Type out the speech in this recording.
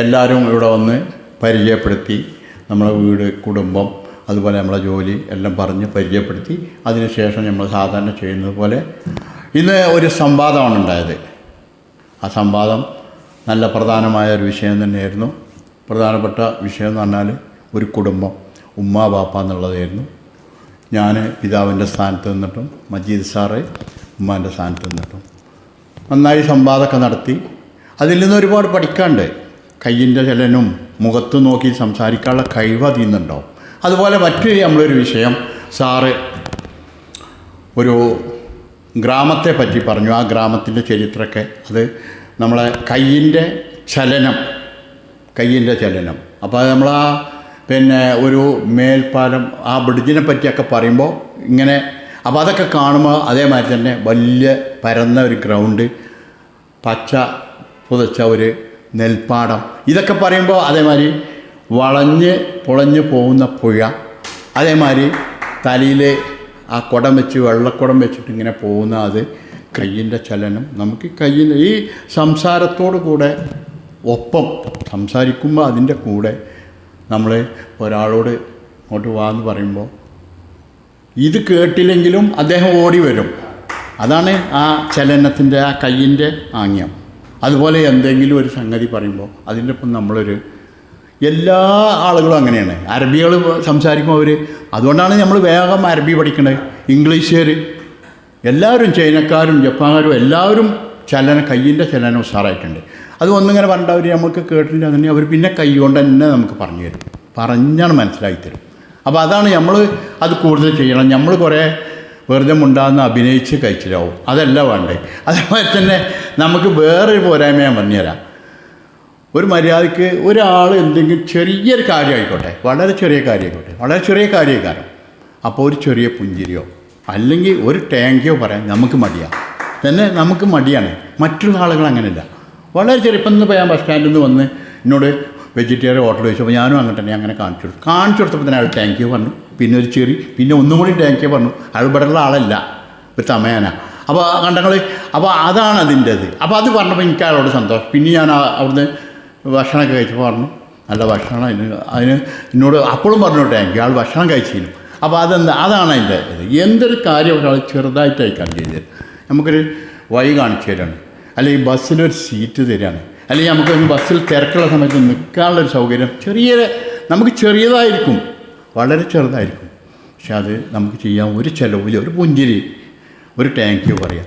എല്ലാവരും ഇവിടെ വന്ന് പരിചയപ്പെടുത്തി നമ്മളെ വീട് കുടുംബം അതുപോലെ നമ്മളെ ജോലി എല്ലാം പറഞ്ഞ് പരിചയപ്പെടുത്തി. അതിനുശേഷം നമ്മൾ സാധാരണ ചെയ്യുന്നത് പോലെ ഇന്ന് ഒരു സംവാദമാണ് ഉണ്ടായത്. ആ സംവാദം നല്ല പ്രധാനമായ ഒരു വിഷയം തന്നെയായിരുന്നു. പ്രധാനപ്പെട്ട വിഷയം എന്ന് പറഞ്ഞാൽ ഒരു കുടുംബം ഉമ്മ ബാപ്പ എന്നുള്ളതായിരുന്നു. ഞാൻ പിതാവിന്റെ സ്ഥാനത്ത് നിന്നിട്ടും മജീദ് സാറ് ഉമ്മാന്റെ സ്ഥാനത്ത് നിന്നിട്ടും നന്നായി സംവാദമൊക്കെ നടത്തി. അതിൽ നിന്ന് ഒരുപാട് പഠിക്കാണ്ട് കയ്യിന്റെ ചലനും മുഖത്ത് നോക്കി സംസാരിക്കാനുള്ള കഴിവ് അതിൽ അതുപോലെ മറ്റൊരു നമ്മളൊരു വിഷയം. സാറ് ഒരു ഗ്രാമത്തെ പറ്റി പറഞ്ഞു. ആ ഗ്രാമത്തിന്റെ ചരിത്രമൊക്കെ അത് നമ്മളെ കയ്യിന്റെ ചലനം കയ്യിന്റെ ചലനം. അപ്പോൾ നമ്മൾ ആ പിന്നെ ഒരു മേൽപ്പാലം ആ ബ്രിഡ്ജിനെ പറ്റിയൊക്കെ പറയുമ്പോൾ ഇങ്ങനെ അപ്പോൾ അതൊക്കെ കാണുമ്പോൾ അതേമാതിരി തന്നെ വലിയ പരന്ന ഒരു ഗ്രൗണ്ട് പച്ച പുതച്ച ഒരു നെൽപ്പാടം. ഇതൊക്കെ പറയുമ്പോൾ അതേമാതിരി വളഞ്ഞ് പൊളഞ്ഞ് പോകുന്ന പുഴ അതേമാതിരി തലയിൽ ആ കുടം വെച്ച് വെള്ളക്കുടം വെച്ചിട്ട് ഇങ്ങനെ പോകുന്ന അത് കയ്യിന്റെ ചലനം. നമുക്ക് കയ്യിൽ ഈ സംസാരത്തോടു കൂടെ ഒപ്പം സംസാരിക്കുമ്പോൾ അതിന്റെ കൂടെ നമ്മൾ ഒരാളോട് അങ്ങോട്ട് വാ എന്ന് പറയുമ്പോൾ ഇത് കേട്ടില്ലെങ്കിലും അദ്ദേഹം ഓടി വരും. അതാണ് ആ ചലനത്തിന്റെ ആ കയ്യിന്റെ ആംഗ്യം. അതുപോലെ എന്തെങ്കിലും ഒരു സംഗതി പറയുമ്പോൾ അതിന്റെ ഒപ്പം നമ്മളൊരു എല്ലാ ആളുകളും അങ്ങനെയാണ്. അറബികൾ സംസാരിക്കുമ്പോൾ അവർ അതുകൊണ്ടാണ് നമ്മൾ വേഗം അറബി പഠിക്കുന്നത് ഇംഗ്ലീഷുകാർ എല്ലാവരും ചൈനക്കാരും ജപ്പാൻകാരും എല്ലാവരും ചലന കയ്യിന്റെ ചലനം ഉഷാറായിട്ടുണ്ട്. അത് ഒന്നിങ്ങനെ പറഞ്ഞിട്ട് അവർ നമുക്ക് കേട്ടില്ല അങ്ങനെ അവർ പിന്നെ കൈ കൊണ്ട് തന്നെ നമുക്ക് പറഞ്ഞു തരും. പറഞ്ഞാണ് മനസ്സിലാക്കി തരും. അപ്പോൾ അതാണ് നമ്മൾ അത് കൂടുതൽ ചെയ്യണം. നമ്മൾ കുറേ വെറുതെ മുണ്ടാന്ന് അഭിനയിച്ച് കഴിച്ചിലാവും. അതല്ല വേണ്ടേ. അതേപോലെ തന്നെ നമുക്ക് വേറൊരു പോരായ്മ ഞാൻ പറഞ്ഞുതരാം. ഒരു മര്യാദയ്ക്ക് ഒരാൾ എന്തെങ്കിലും ചെറിയൊരു കാര്യമായിക്കോട്ടെ. വളരെ ചെറിയ കാര്യമായിക്കോട്ടെ. വളരെ ചെറിയ കാര്യമായിക്കാരം. അപ്പോൾ ഒരു ചെറിയ പുഞ്ചിരിയോ അല്ലെങ്കിൽ ഒരു ടാങ്കിയോ പറയാൻ നമുക്ക് മടിയാണ് തന്നെ നമുക്ക് മടിയാണ്. മറ്റുള്ള ആളുകൾ അങ്ങനെയല്ല. വളരെ ചെറിയ ഇപ്പം ഇന്ന് ഞാൻ ബസ് സ്റ്റാൻഡിൽ നിന്ന് വന്ന് എന്നോട് വെജിറ്റേറിയൻ ഓർഡർ ചോദിച്ചപ്പോൾ ഞാനും അങ്ങനെ തന്നെ അങ്ങനെ കാണിച്ചു കൊടുത്തു. കാണിച്ചു കൊടുത്തപ്പോൾ തന്നെ അയാൾ താങ്ക് യു പറഞ്ഞു. പിന്നെ ഒരു ചെറി പിന്നെ ഒന്നും കൂടി താങ്ക് യു പറഞ്ഞു. അയാൾ ഇവിടെ ഉള്ള ആളല്ല. ഒരു തമയാന. അപ്പോൾ കണ്ടങ്ങൾ അപ്പോൾ അതാണ് അതിന്റെത്. അപ്പോൾ അത് പറഞ്ഞപ്പോൾ എനിക്ക് അയാളോട് സന്തോഷം. പിന്നെ ഞാൻ അവിടുന്ന് ഭക്ഷണമൊക്കെ കഴിച്ചപ്പോൾ പറഞ്ഞു. നല്ല ഭക്ഷണം അതിന് അതിന് എന്നോട് അപ്പോഴും പറഞ്ഞു താങ്ക് യു ആൾ ഭക്ഷണം കഴിച്ചിരുന്നു. അപ്പോൾ അതെന്താ? അതാണ് അതിന്റെ ഇത്. എന്തൊരു കാര്യം ഒരാൾ ചെറുതായിട്ട് അയക്കാൻ ചെയ്തത്. നമുക്കൊരു വഴി കാണിച്ചു തരാണ്. അല്ലെങ്കിൽ ബസ്സിലൊരു സീറ്റ് തരികയാണ് അല്ലെങ്കിൽ നമുക്ക് ഒരു ബസ്സിൽ തിരക്കുള്ള സമയത്ത് നിൽക്കാനുള്ളൊരു സൗകര്യം ചെറിയ നമുക്ക് ചെറിയതായിരിക്കും. വളരെ ചെറുതായിരിക്കും. പക്ഷെ അത് നമുക്ക് ചെയ്യാൻ ഒരു ചിലവില്ല ഒരു പുഞ്ചിരി ഒരു ടാങ്ക് യു പറയാം.